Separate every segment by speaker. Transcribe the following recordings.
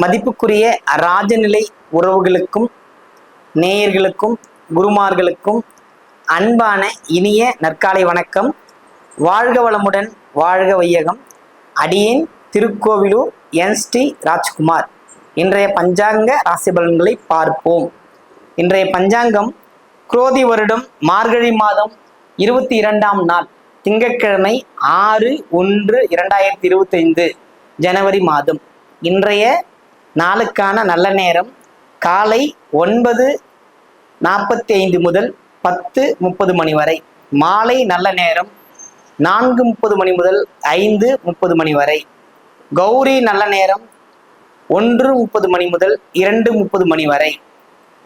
Speaker 1: மதிப்புக்குரிய ராஜநிலை உறவுகளுக்கும் நேயர்களுக்கும் குருமார்களுக்கும் அன்பான இனிய நற்காலை வணக்கம். வாழ்க வளமுடன் வாழ்க வையகம். அடியேன் திருக்கோவிலூர் என். ஸ்ரீ. ராஜ்குமார். இன்றைய பஞ்சாங்க ராசி பலன்களை பார்ப்போம். இன்றைய பஞ்சாங்கம் குரோதி வருடம் மார்கழி மாதம் இருபத்தி இரண்டாம் நாள் திங்கட்கிழமை ஆறு ஒன்று இரண்டாயிரத்தி இருபத்தைந்து ஜனவரி மாதம். இன்றைய நாளுக்கான நல்ல நேரம் காலை ஒன்பது நாற்பத்தி ஐந்து முதல் பத்து முப்பது மணி வரை. மாலை நல்ல நேரம் நான்கு முப்பது மணி முதல் ஐந்து முப்பது மணி வரை. கௌரி நல்ல நேரம் ஒன்று முப்பது மணி முதல் இரண்டு முப்பது மணி வரை.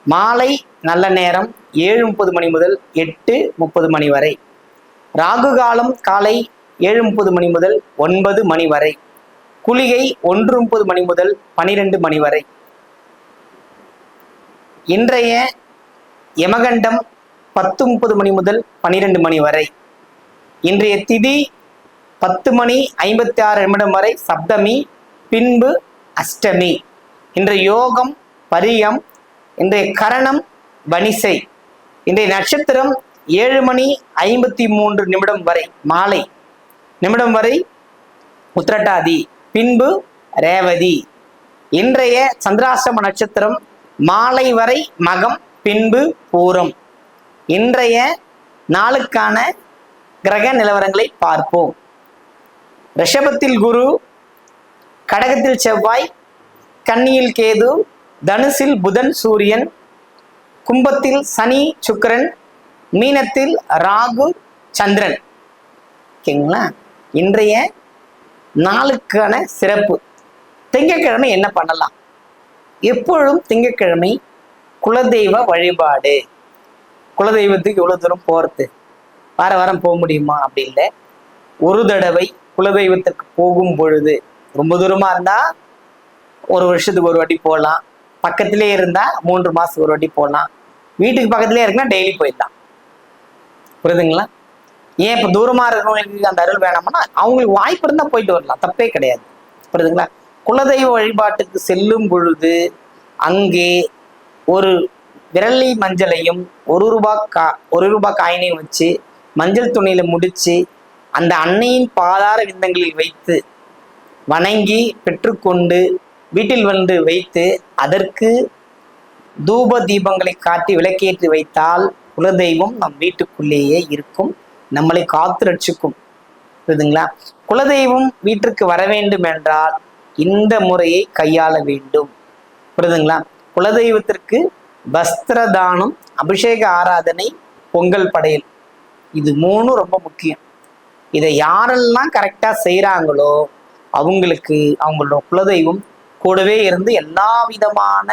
Speaker 1: மாலை நல்ல நேரம் ஏழு முப்பது மணி முதல் எட்டு முப்பது மணி வரை. ராகு காலம் காலை ஏழு முப்பது மணி முதல் ஒன்பது மணி வரை. குளிகை ஒன்று முப்பது மணி முதல் பனிரெண்டு மணி வரை. இன்றைய யமகண்டம் பத்து முப்பது மணி முதல் பனிரெண்டு மணி வரை. இன்றைய திதி பத்து மணி ஐம்பத்தி ஆறு நிமிடம் வரை சப்தமி பின்பு அஷ்டமி. இன்றைய யோகம் பரியம் இன்றைய கரணம் வனிசை இன்றைய நட்சத்திரம் ஏழு மணி ஐம்பத்தி மூன்று நிமிடம் வரை மாலை நிமிடம் வரை உத்திரட்டாதி. பின்பு ரேவதி. இன்றைய சந்திராசிரம நட்சத்திரம் மாலை வரை மகம் பின்பு பூரம். இன்றைய நாளுக்கான கிரக நிலவரங்களை பார்ப்போம். ரிஷபத்தில் குரு கடகத்தில் செவ்வாய் கன்னியில் கேது தனுசில் புதன் சூரியன் கும்பத்தில் சனி சுக்கிரன் மீனத்தில் ராகு சந்திரன். ஓகேங்களா? இன்றைய நாளுக்கான சிறப்பு. திங்கட்கிழமை என்ன பண்ணலாம்? எப்பொழுதும் திங்கட்கிழமை குலதெய்வ வழிபாடு. குலதெய்வத்துக்கு இவ்வளோ தூரம் போகிறது வார வாரம் போக முடியுமா? அப்படி இல்லை. ஒரு தடவை குலதெய்வத்துக்கு போகும் பொழுது ரொம்ப தூரமாக இருந்தால் ஒரு வருஷத்துக்கு ஒரு வாட்டி போகலாம் பக்கத்திலே இருந்தால் மூன்று மாதத்துக்கு ஒரு வாட்டி போகலாம் வீட்டுக்கு பக்கத்திலே இருக்குன்னா டெய்லி போயிடலாம். புரியுதுங்களா? ஏன் இப்போ தூரமாக இருக்கிறவங்களுக்கு அந்த அருள் வேணாம்னா அவங்களுக்கு வாய்ப்பு இருந்தால் போயிட்டு வரலாம். தப்பே கிடையாது. புரியுதுங்களா? குலதெய்வ வழிபாட்டுக்கு செல்லும் பொழுது அங்கே ஒரு விரலி மஞ்சளையும் ஒரு ரூபாய் கா ஒரு ரூபாய் காயினையும் வச்சு மஞ்சள் துணியில முடிச்சு அந்த அன்னையின் பாதார விந்தங்களில் வைத்து வணங்கி பெற்றுக்கொண்டு வீட்டில் வந்து வைத்து அதற்கு தூப தீபங்களை காட்டி விளக்கேற்றி வைத்தால் குலதெய்வம் நம் வீட்டுக்குள்ளேயே இருக்கும். நம்மளை காத்து ரட்சிக்கும் புரியுதுங்களா? குலதெய்வம் வீட்டிற்கு வர வேண்டும் என்றால் இந்த முறையை கையாள வேண்டும். புரியுதுங்களா? குலதெய்வத்திற்கு வஸ்திர தானம் அபிஷேக ஆராதனை பொங்கல் படையல். இது மூணும் ரொம்ப முக்கியம். இதை யாரெல்லாம் கரெக்டாக செய்கிறாங்களோ அவங்களுக்கு அவங்களோட குலதெய்வம் கூடவே இருந்து எல்லா விதமான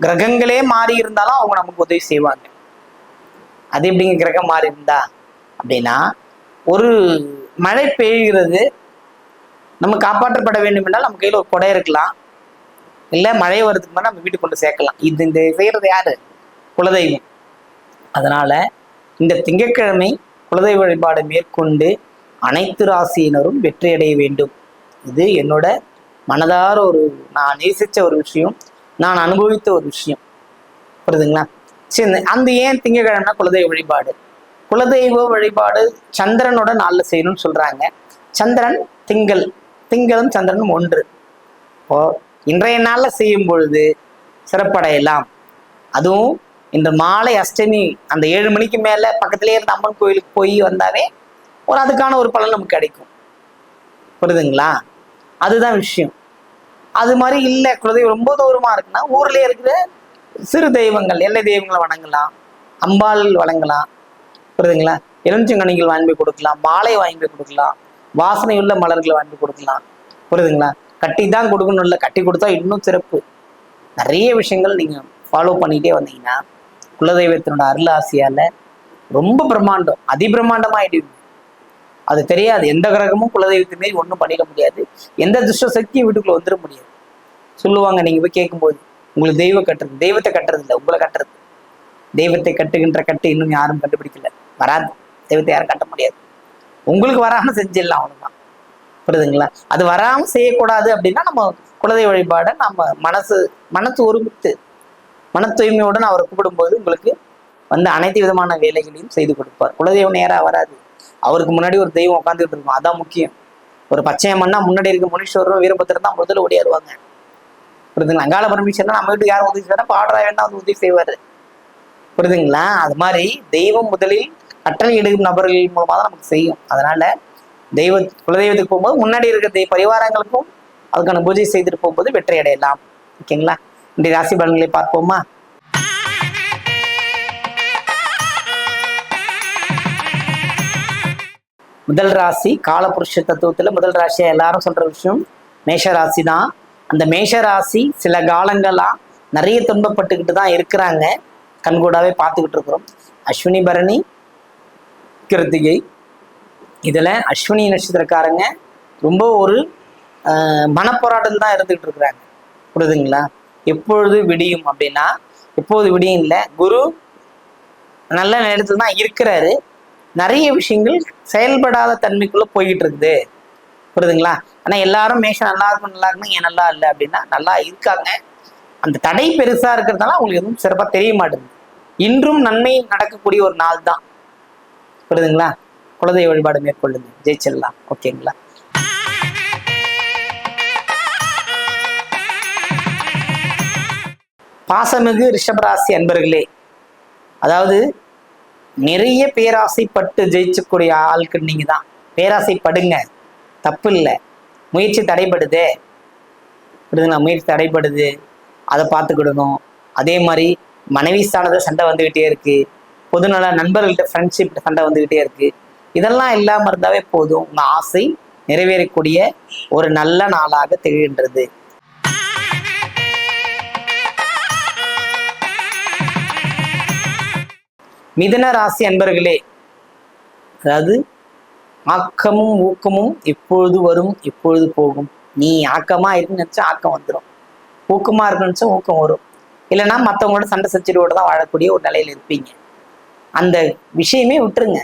Speaker 1: கிரகங்களே மாறி இருந்தாலும் அவங்க நமக்கு உதவி செய்வாங்க. அது எப்படிங்க கிரகம் மாறி இருந்தா அப்படின்னா ஒரு மழை பெய்கிறது நம்ம காப்பாற்றப்பட வேண்டும் என்றால் நம்ம கையில் ஒரு குடை இருக்கலாம். இல்லை மழை வர்றதுக்கு முன்னாடி நம்ம வீட்டுக்கு கொண்டு சேர்க்கலாம். இது இந்த செய்கிறது யாரு? குலதெய்வம். அதனால இந்த திங்கட்கிழமை குலதெய்வ வழிபாடு மேற்கொண்டு அனைத்து ராசியினரும் வெற்றியடைய வேண்டும். இது என்னோட மனதார ஒரு நான் நேசித்த ஒரு விஷயம். நான் அனுபவித்த ஒரு விஷயம். புரியுதுங்களா? சரி அந்த ஏன் திங்கக்கிழமை குலதெய்வ வழிபாடு? குலதெய்வ வழிபாடு சந்திரனோட நாளில் செய்யணும்னு சொல்கிறாங்க சந்திரன் திங்கள். திங்களும் சந்திரனும் ஒன்று. இப்போ இன்றைய நாளில் செய்யும் பொழுது சிறப்படையலாம். அதுவும் இந்த மாலை அஷ்டமி அந்த ஏழு மணிக்கு மேலே பக்கத்துலேயே இருந்த அம்மன் கோயிலுக்கு போய் வந்தாவே ஒரு அதுக்கான ஒரு பலன் நமக்கு கிடைக்கும். புரியுதுங்களா அதுதான் விஷயம். அது மாதிரி இல்லை குலதெய்வம் ரொம்ப தூரமாக இருக்குன்னா ஊர்லேயே இருக்கிற சிறு தெய்வங்கள் எல்லை தெய்வங்களை வணங்கலாம். அம்பாள் வணங்கலாம் புரியுதுங்களா? எலுமிச்சங்கனிகள் வாங்கி போய் கொடுக்கலாம் மாலை வாங்கி போய் கொடுக்கலாம் வாசனையுள்ள மலர்களை வாங்கி போய் கொடுக்கலாம். புரியுதுங்களா? கட்டி தான் கொடுக்கணும் இல்லை கட்டி கொடுத்தா இன்னும் சிறப்பு. நிறைய விஷயங்கள் நீங்க ஃபாலோ பண்ணிகிட்டே வந்தீங்கன்னா குலதெய்வத்தினோட அருள் ஆசையால ரொம்ப பிரம்மாண்டம் அதிபிரம்மாண்டமாயிடுவீங்க அது தெரியாது. எந்த கிரகமும் குலதெய்வத்து மாரி ஒன்றும் பண்ணிட முடியாது. எந்த துஷ்ட சக்தியும் வீட்டுக்குள்ள வந்துட முடியாது. சொல்லுவாங்க நீங்க போய் கேட்கும்போது உங்களுக்கு தெய்வம் கட்டுறது தெய்வத்தை கட்டுறது இல்லை உங்களை கட்டுறது. தெய்வத்தை கட்டுகின்ற கட்டு இன்னும் யாரும் கண்டுபிடிக்கல. வராது. தெய்வத்தை யாரும் கட்ட முடியாது. உங்களுக்கு வராமல் செஞ்சிடலாம் அவ்வளவுதான். புரியுதுங்களா? அது வராமல் செய்யக்கூடாது அப்படின்னா நம்ம குலதெய்வ வழிபாடை நம்ம மனசு மனசு ஒருமித்து மன தூய்மையுடன் அவரை கூப்பிடும்போது உங்களுக்கு வந்து அனைத்து விதமான வேலைகளையும் செய்து கொடுப்பார். குலதெய்வம் நேராக வராது. அவருக்கு முன்னாடி ஒரு தெய்வம் உட்காந்துட்டு இருக்கும். அதான் முக்கியம். ஒரு பச்சையம்மன்னா முன்னாடி இருக்க முனீஸ்வரரும் வீரபத்திரம் தான் முதல்ல ஓடியாருவாங்க. புரியுதுங்களா? அங்காள பரமேஸ்வரன் நம்ம வீட்டுக்கு யாரும் உதவி செய்வாரா பாடுறா வேணா வந்து உதவி செய்வாரு. புரியுதுங்களா அது மாதிரி தெய்வம் முதலில் கட்டளை எடுக்கும் நபர்கள் மூலமாக தான் நமக்கு செய்யும். அதனால தெய்வ குலதெய்வத்துக்கு போகும்போது முன்னாடி இருக்க தெய்வ பரிவாரங்களுக்கும் அதுக்கான பூஜை செய்துட்டு போகும்போது வெற்றி அடையலாம். ஓகேங்களா? இன்றைய ராசி பலன்களை பார்ப்போமா? முதல் ராசி காலபுருஷ தத்துவத்துல முதல் ராசியாக எல்லாரும் சொல்ற விஷயம் மேஷ ராசி தான் அந்த மேஷ ராசி சில காலங்களா நிறைய துன்பப்பட்டுக்கிட்டு தான் இருக்கிறாங்க. கண்கூடாவே பார்த்துக்கிட்டு இருக்கிறோம். அஸ்வினி பரணி கிருத்திகை. இதுல அஸ்வினி நட்சத்திரக்காரங்க ரொம்ப ஒரு ஆஹ், மனப்போராட்டம் தான் இருந்துகிட்டு இருக்கிறாங்க. புரியுதுங்களா? எப்பொழுது விடியும் அப்படின்னா எப்போது விடியும் இல்லை குரு நல்ல நேரத்தில் தான் இருக்கிறாரு. நிறைய விஷயங்கள் செயல்படாத தன்மைக்குள்ள போய்கிட்டு இருக்குது. புரியுதுங்களா? ஆனா எல்லாரும் மேஷம் நல்லா இருக்கும் நல்லா இருக்கணும் ஏன் நல்லா இல்லை அப்படின்னா நல்லா இருக்காங்க. அந்த தடை பெருசா இருக்கிறதுனால அவங்களுக்கு எதுவும் சிறப்பாக தெரிய மாட்டேங்குது. இன்றும் நன்மை நடக்கக்கூடிய ஒரு நாள் தான். புரியுதுங்களா? குலதெய்வ வழிபாடு மேற்கொள்ளுங்க. ஜெயிச்சிடலாம். ஓகேங்களா? பாசமிகு ரிஷபராசி அன்பர்களே அதாவது நிறைய பேராசைப்பட்டு ஜெயிச்சக்கூடிய ஆளுக்கு நீங்க தான் பேராசைப்படுங்க. தப்பு இல்லை முயற்சி தடைப்படுதே புரியுதுங்களா? முயற்சி தடைப்படுது அதை பார்த்துக்கிடணும். அதே மாதிரி மனைவி ஸ்தானத்தில் சண்டை வந்துகிட்டே இருக்கு. பொதுநல நண்பர்கள்ட்ட ஃப்ரெண்ட்ஷிப் சண்டை வந்துகிட்டே இருக்கு. இதெல்லாம் இல்லாம இருந்தாவே போதும். உங்க ஆசை நிறைவேறக்கூடிய ஒரு நல்ல நாளாக திகழ்கின்றது. மிதன ராசி அன்பர்களே அதாவது ஆக்கமும் ஊக்கமும் எப்பொழுது வரும் எப்பொழுது போகும்? நீ ஆக்கமா இருக்குன்னு நினைச்சா ஆக்கம் வந்துடும் ஊக்கமா இருக்குன்னு நினைச்சா ஊக்கம் வரும். இல்லைன்னா மற்றவங்களோட சண்டை சச்சரவோட தான் வாழக்கூடிய ஒரு நிலையில் இருப்பீங்க. அந்த விஷயமே விட்டுருங்க.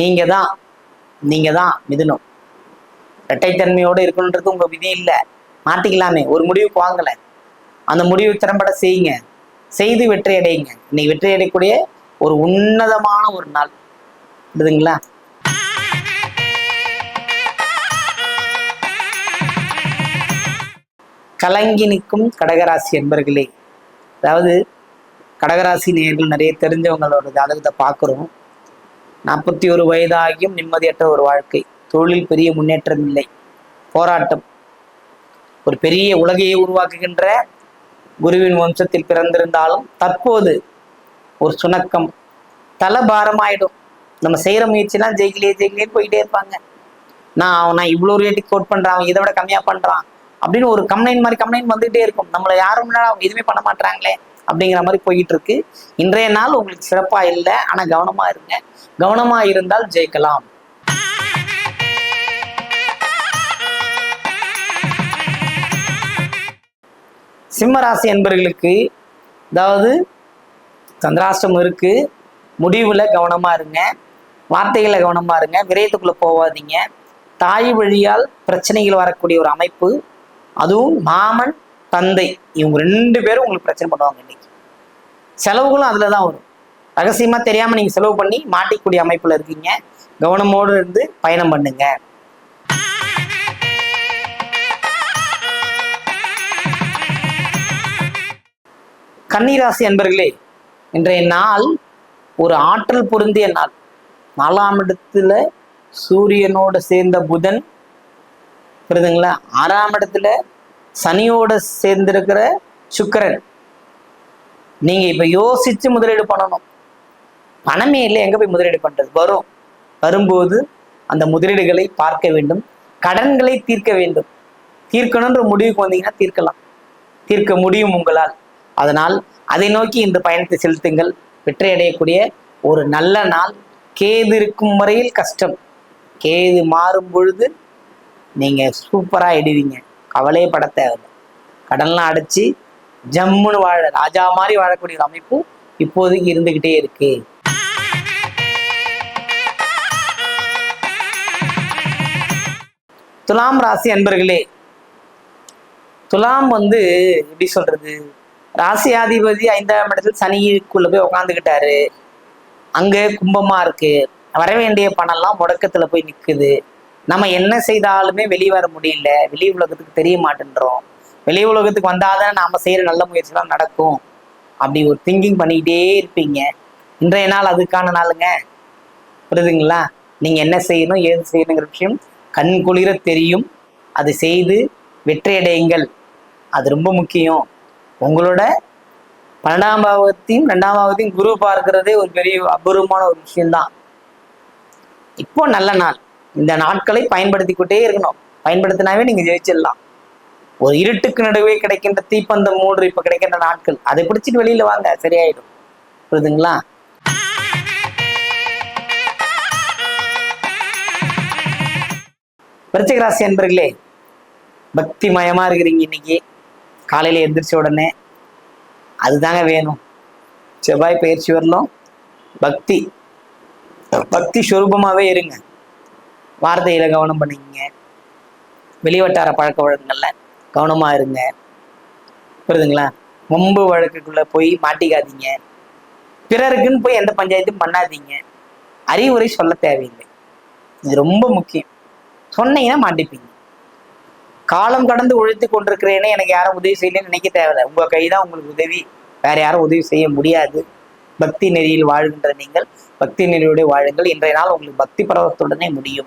Speaker 1: நீங்கள் தான் நீங்கள் தான் மிதுனம் இரட்டைத்தன்மையோடு இருக்கணுன்றது உங்கள் விதி இல்லை. மாட்டிக்கலாமே ஒரு முடிவுக்கு வாங்கலை. அந்த முடிவு திறம்பட செய்யுங்க. செய்து வெற்றி அடையுங்க இன்னைக்கு வெற்றி அடையக்கூடிய ஒரு உன்னதமான ஒரு நாள். புரியுதுங்களா? கலங்கி நிற்கும் கடகராசி என்பர்களே அதாவது கடகராசி நேர்கள் நிறைய தெரிஞ்சவங்களோட ஜாதகத்தை பார்க்குறோம். நாற்பத்தி ஒரு வயதாகியும் நிம்மதியற்ற ஒரு வாழ்க்கை. தொழில் பெரிய முன்னேற்றம் இல்லை. போராட்டம். ஒரு பெரிய உலகையை உருவாக்குகின்ற குருவின் வம்சத்தில் பிறந்திருந்தாலும் தற்போது ஒரு சுணக்கம். தலபாரமாயிடும். நம்ம செய்கிற முயற்சிலாம் ஜெயிக்கலையே ஜெயிக்கலையே போயிட்டே இருப்பாங்க. நான் நான் இவ்வளோ ரேட்டுக்கு கோட் பண்ணுறான் அவன் இதை விட கம்மியாக பண்ணுறான் அப்படின்னு ஒரு கம்ப்ளைண்ட் மாதிரி கம்ப்ளைண்ட் வந்துகிட்டே இருக்கும். நம்மளை யாரும் முன்னாடி அவங்க எதுவுமே பண்ண மாட்டாங்களே அப்படிங்கிற மாதிரி போயிட்டு இருக்கு. இன்றைய நாள் உங்களுக்கு சிறப்பா இல்லை ஆனா கவனமா இருங்க. கவனமா இருந்தால் ஜெயிக்கலாம். சிம்ம ராசி என்பர்களுக்கு அதாவது சந்திராஷ்டம் இருக்கு. முடிவுல கவனமா இருங்க. வார்த்தைகளை கவனமா இருங்க. விரயத்துக்குள்ள போகாதீங்க. தாய் வழியால் பிரச்சனைகள் வரக்கூடிய ஒரு அமைப்பு அதுவும் மாமன் தந்தை இவங்க ரெண்டு பேரும் உங்களுக்கு பிரச்சனை பண்ணுவாங்க இன்னைக்கு. செலவுகளும் அதில் தான் வரும். ரகசியமா தெரியாம நீங்க செலவு பண்ணி மாட்டிக்கூடிய அமைப்புல இருக்கீங்க. கவனமோடு இருந்து பயணம் பண்ணுங்க. கன்னிராசி அன்பர்களே இன்றைய நாள் ஒரு ஆற்றல் பொருந்திய நாள். நாலாம் இடத்துல சூரியனோட சேர்ந்த புதன் புரியுதுங்களா? ஆறாம் இடத்துல சனியோட சேர்ந்திருக்கிற சுக்கரன். நீங்க இப்ப யோசிச்சு முதலீடு பண்ணணும். பணமே இல்லை எங்க போய் முதலீடு பண்றது? வரும். வரும்போது அந்த முதலீடுகளை பார்க்க வேண்டும். கடன்களை தீர்க்க வேண்டும். தீர்க்கணுன்ற முடிவுக்கு வந்தீங்கன்னா தீர்க்கலாம். தீர்க்க முடியும் உங்களால். அதனால் அதை நோக்கி இந்த பயணத்தை செலுத்துங்கள். வெற்றி அடையக்கூடிய ஒரு நல்ல நாள். கேது இருக்கும் வரையில் கஷ்டம். கேது மாறும் பொழுது நீங்க சூப்பரா எடுவீங்க கவலையே பட தேவையில்லை. கடன்லாம் அடைச்சி ஜம்முன்னு வாழ ராஜா மாதிரி வாழக்கூடிய ஒரு அமைப்பு இப்போதைக்கு இருந்துகிட்டே இருக்கு. துலாம் ராசி அன்பர்களே துலாம் வந்து எப்படி சொல்றது? ராசியாதிபதி ஐந்தாம் இடத்துல சனிக்குள்ள போய் உக்காந்துக்கிட்டாரு. அங்க கும்பமா இருக்கு. வர வேண்டிய பணம்லாம் முடக்கத்துல போய் நிக்குது. நம்ம என்ன செய்தாலுமே வெளியே வர முடியல. வெளி உலகத்துக்கு தெரிய மாட்டேன்றோம். வெளி உலகத்துக்கு வந்தாதான் நாம செய்யற நல்ல முயற்சிலாம் நடக்கும். அப்படி ஒரு திங்கிங் பண்ணிக்கிட்டே இருப்பீங்க. இன்றைய நாள் அதுக்கான நாளுங்க. புரியுதுங்களா? நீங்க என்ன செய்யணும் ஏது செய்யணுங்கிற விஷயம் கண் குளிர தெரியும். அது செய்து வெற்றியடையுங்கள். அது ரொம்ப முக்கியம். உங்களோட பன்னெண்டாம் பாவத்தையும் ரெண்டாம் பாவத்தையும் குரு பார்க்கிறதே ஒரு பெரிய அபூர்வமான ஒரு விஷயம்தான். இப்போ நல்ல நாள். இந்த நாட்களை பயன்படுத்திக்கிட்டே இருக்கணும். பயன்படுத்தினாவே நீங்க ஜெயிச்சிடலாம். ஒரு இருட்டுக்கு நடுவே கிடைக்கின்ற தீப்பந்தம் மூன்று இப்ப கிடைக்கின்ற நாட்கள். அதை பிடிச்சிட்டு வெளியில வாங்க சரியாயிடும். புரியுதுங்களா? விருச்சிக ராசி அன்பர்களே பக்தி மயமா இருக்கிறீங்க இன்னைக்கு. காலையில எந்திரிச்ச உடனே அதுதாங்க வேணும். செவ்வாய் பயிற்சி வரலாம் பக்தி பக்தி சுரூபமாவே இருங்க. வார்த்தையில கவனம் பண்ணிக்கங்க வெளிவட்டார பழக்க வழக்கங்கள்ல கவனமா இருங்க. புரியுதுங்களா? வம்பு வழக்குக்குள்ள போய் மாட்டிக்காதீங்க. பிறருக்குன்னு போய் எந்த பஞ்சாயத்தும் பண்ணாதீங்க. அறிவுரை சொல்ல தேவையில்லை. இது ரொம்ப முக்கியம். சொன்னீங்கன்னா மாட்டிப்பீங்க. காலம் கடந்து உழைத்து கொண்டிருக்கிறேனே எனக்கு யாரும் உதவி செய்யலன்னு நினைக்க தேவையில்லை. உங்க கைதான் உங்களுக்கு உதவி. வேற யாரும் உதவி செய்ய முடியாது. பக்தி நெறியில் வாழ்கின்ற நீங்கள் பக்தி நெறியோட வாழுங்கள். இன்றைய நாள் உங்களுக்கு பக்தி பரவத்துடனே முடியும்.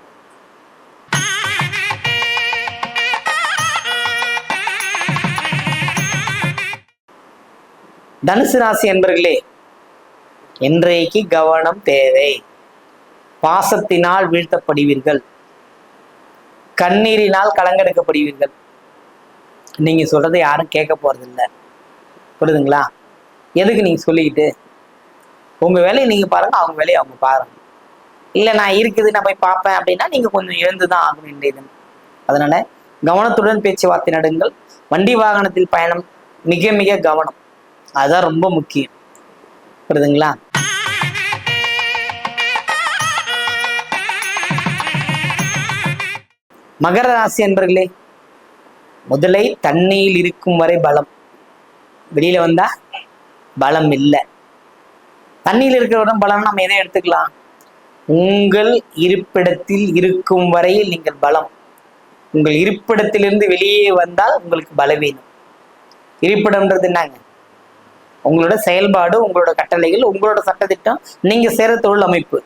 Speaker 1: தனுசு ராசி என்பர்களே இன்றைக்கு கவனம் தேவை. பாசத்தினால் வீழ்த்தப்படுவீர்கள். கண்ணீரினால் கலங்கெடுக்கப்படுவீர்கள். நீங்க சொல்றதை யாரும் கேட்க போறதில்லை. புரியுதுங்களா? எதுக்கு நீங்க சொல்லிக்கிட்டு? உங்க வேலையை நீங்க பாருங்க அவங்க வேலையை அவங்க பாருங்க. இல்ல நான் இருக்குது நான் போய் பார்ப்பேன் அப்படின்னா நீங்க கொஞ்சம் எழுந்துதான் ஆகும் இன்றைய அதனால கவனத்துடன் பேச்சுவார்த்தை நடுங்கள். வண்டி வாகனத்தில் பயணம் மிக மிக கவனம். அதுதான் ரொம்ப முக்கியம். புரியுதுங்களா? மகர ராசி என்பர்களே முதலை தண்ணியில் இருக்கும் வரை பலம். வெளியில வந்தா பலம் இல்லை. தண்ணியில் இருக்கிறவரும் பலம் நம்ம எதை எடுத்துக்கலாம்? உங்கள் இருப்பிடத்தில் இருக்கும் வரையில் நீங்கள் பலம். உங்கள் இருப்பிடத்திலிருந்து வெளியே வந்தால் உங்களுக்கு பலவீனம். இருப்பிடம்ன்றது என்னங்க? உங்களோட செயல்பாடு உங்களோட கட்டளைகள் உங்களோட சட்டத்திட்டம் நீங்க சேர தொழில் அமைப்பு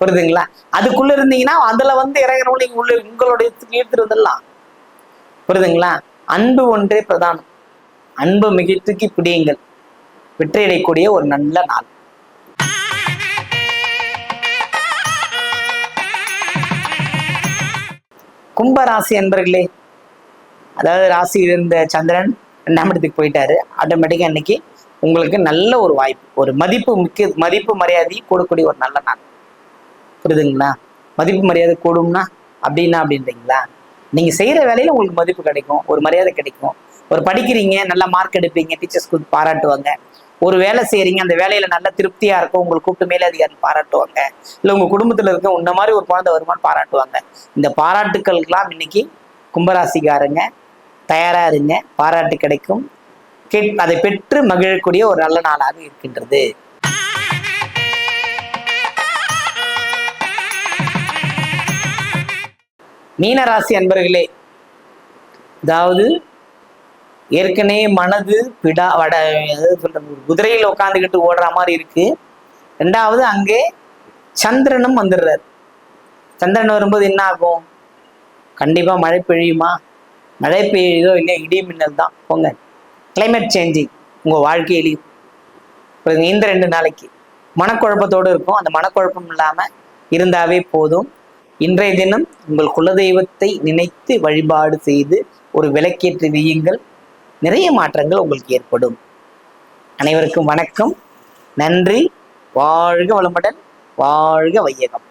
Speaker 1: புரியுதுங்களா? அதுக்குள்ள இருந்தீங்கன்னா அதுல வந்து இறங்குறவங்க நீங்க உள்ள உங்களுடைய ஈர்த்து புரியுதுங்களா? அன்பு ஒன்றே பிரதானம். அன்பு மிகத்துக்கு பிடியுங்கள். வெற்றியடையக்கூடிய ஒரு நல்ல நாள். கும்ப ராசி அன்பர்களே அதாவது ராசியில் இருந்த சந்திரன் ரெண்டாம் இடத்துக்கு போயிட்டாரு. ஆட்டோமேட்டிக்காக இன்னைக்கு உங்களுக்கு நல்ல ஒரு வாய்ப்பு ஒரு மதிப்பு முக்கிய மதிப்பு மரியாதை கூடக்கூடிய ஒரு நல்ல நாள். புரியுதுங்களா? மதிப்பு மரியாதை கூடும்னா அப்படின்னா அப்படின்றீங்களா? நீங்க செய்யற வேலையில உங்களுக்கு மதிப்பு கிடைக்கும் ஒரு மரியாதை கிடைக்கும். ஒரு படிக்கிறீங்க நல்ல மார்க் எடுப்பீங்க டீச்சர்ஸ் பாராட்டுவாங்க. ஒரு வேலை செய்யறீங்க அந்த வேலையில நல்ல திருப்தியா இருக்கும் உங்களுக்கு கூப்பிட்டு மேலதிகாரி பாராட்டுவாங்க. இல்ல உங்க குடும்பத்துல இருக்க உன்ன மாதிரி ஒரு குழந்தை வருமானு பாராட்டுவாங்க. இந்த பாராட்டுக்களுக்கெல்லாம் இன்னைக்கு கும்பராசிக்காரங்க தயாரா இருங்க பாராட்டு கிடைக்கும். அதை பெற்று மகிழக்கூடிய ஒரு நல்ல நாளாக இருக்கின்றது. மீனராசி அன்பர்களே அதாவது ஏற்கனவே மனது பிடா வட அதாவது சொல்றது குதிரையில் உட்காந்துக்கிட்டு ஓடுற மாதிரி இருக்கு. ரெண்டாவது அங்கே சந்திரனும் வந்துடுறார். சந்திரன் வரும்போது என்ன ஆகும்? கண்டிப்பா மழை பெய்யுமா? மழை பெய்யுதோ இல்லையா இடி மின்னல் தான். போங்க. கிளைமேட் சேஞ்சிங் உங்கள் வாழ்க்கையிலையும். புரியுதுங்க? இந்த ரெண்டு நாளைக்கு மனக்குழப்பத்தோடு இருக்கும். அந்த மனக்குழப்பம் இல்லாமல் இருந்தாவே போதும். இன்றைய தினம் உங்கள் குலதெய்வத்தை நினைத்து வழிபாடு செய்து ஒரு விளக்கேற்றி வையுங்கள். நிறைய மாற்றங்கள் உங்களுக்கு ஏற்படும். அனைவருக்கும் வணக்கம். நன்றி. வாழ்க வளமுடன். வாழ்க வையகம்.